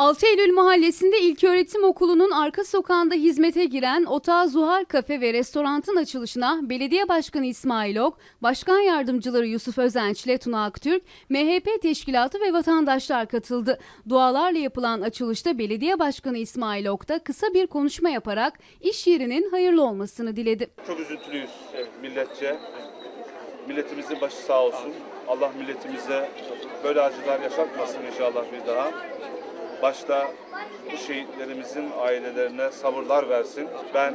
6 Eylül Mahallesi'nde İlköğretim Okulu'nun arka sokağında hizmete giren Otağı Zuhal Kafe ve Restorant'ın açılışına Belediye Başkanı İsmail Ok, Başkan Yardımcıları Yusuf Özenç ile Tuna Aktürk, MHP Teşkilatı ve vatandaşlar katıldı. Dualarla yapılan açılışta Belediye Başkanı İsmail Ok da kısa bir konuşma yaparak iş yerinin hayırlı olmasını diledi. Çok üzüntülüyüz milletçe. Milletimizin başı sağ olsun. Allah milletimize böyle acılar yaşatmasın inşallah bir daha. Başta bu şehitlerimizin ailelerine sabırlar versin. Ben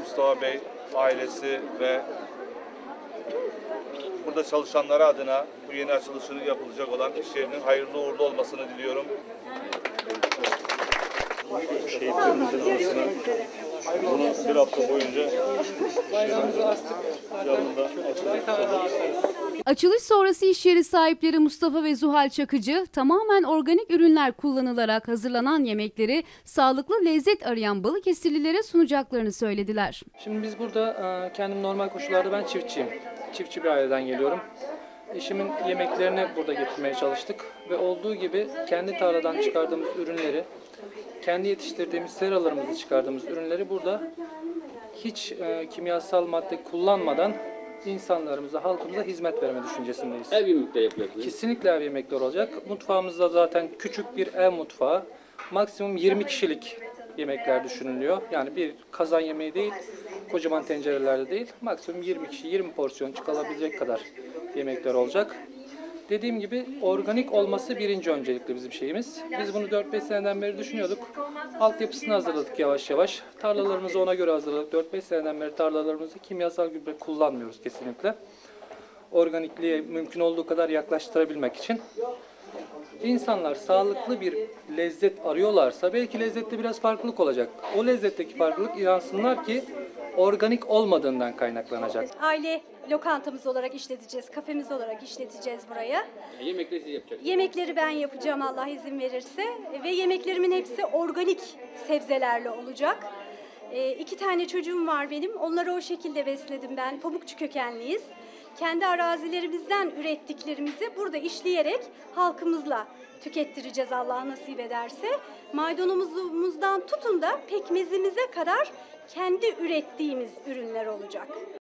Mustafa Bey ailesi ve burada çalışanları adına bu yeni açılışını yapılacak olan iş yerinin hayırlı uğurlu olmasını diliyorum. Şehitlerimizin anısına bunu bir hafta boyunca yanında asıldık. Açılış sonrası iş yeri sahipleri Mustafa ve Zuhal Çakıcı tamamen organik ürünler kullanılarak hazırlanan yemekleri sağlıklı lezzet arayan Balıkesirlilere sunacaklarını söylediler. Şimdi biz burada e, kendim normal koşullarda ben çiftçiyim. Çiftçi bir aileden geliyorum. Eşimin yemeklerini burada getirmeye çalıştık ve olduğu gibi kendi tarladan çıkardığımız ürünleri, kendi yetiştirdiğimiz seralarımızı çıkardığımız ürünleri burada hiç e, kimyasal madde kullanmadan insanlarımıza, halkımıza hizmet verme düşüncesindeyiz. Ev yemekleri yapıyorsunuz. Kesinlikle ev yemekleri olacak. Mutfağımızda zaten küçük bir ev mutfağı. Maksimum 20 kişilik yemekler düşünülüyor. Yani bir kazan yemeği değil, kocaman tencerelerde değil. Maksimum 20 kişi, 20 porsiyon çıkalabilecek kadar yemekler olacak. Dediğim gibi organik olması birinci öncelikli bizim şeyimiz. Biz bunu 4-5 seneden beri düşünüyorduk. Altyapısını hazırladık yavaş yavaş. Tarlalarımızı ona göre hazırladık. 4-5 seneden beri tarlalarımızda kimyasal gübre kullanmıyoruz kesinlikle organikliğe mümkün olduğu kadar yaklaştırabilmek için. İnsanlar sağlıklı bir lezzet arıyorlarsa belki lezzette biraz farklılık olacak. O lezzetteki farklılık inansınlar ki organik olmadığından kaynaklanacak. Aile lokantamız olarak işleteceğiz, kafemiz olarak işleteceğiz buraya. Yemekleri siz yapacaksınız. Yemekleri ben yapacağım Allah izin verirse ve yemeklerimin hepsi organik sebzelerle olacak. Ee, iki tane çocuğum var benim, onları o şekilde besledim ben. Pamukçu kökenliyiz. Kendi arazilerimizden ürettiklerimizi burada işleyerek halkımızla tükettireceğiz Allah nasip ederse. Maydanozumuzdan tutun da pekmezimize kadar kendi ürettiğimiz ürünler olacak.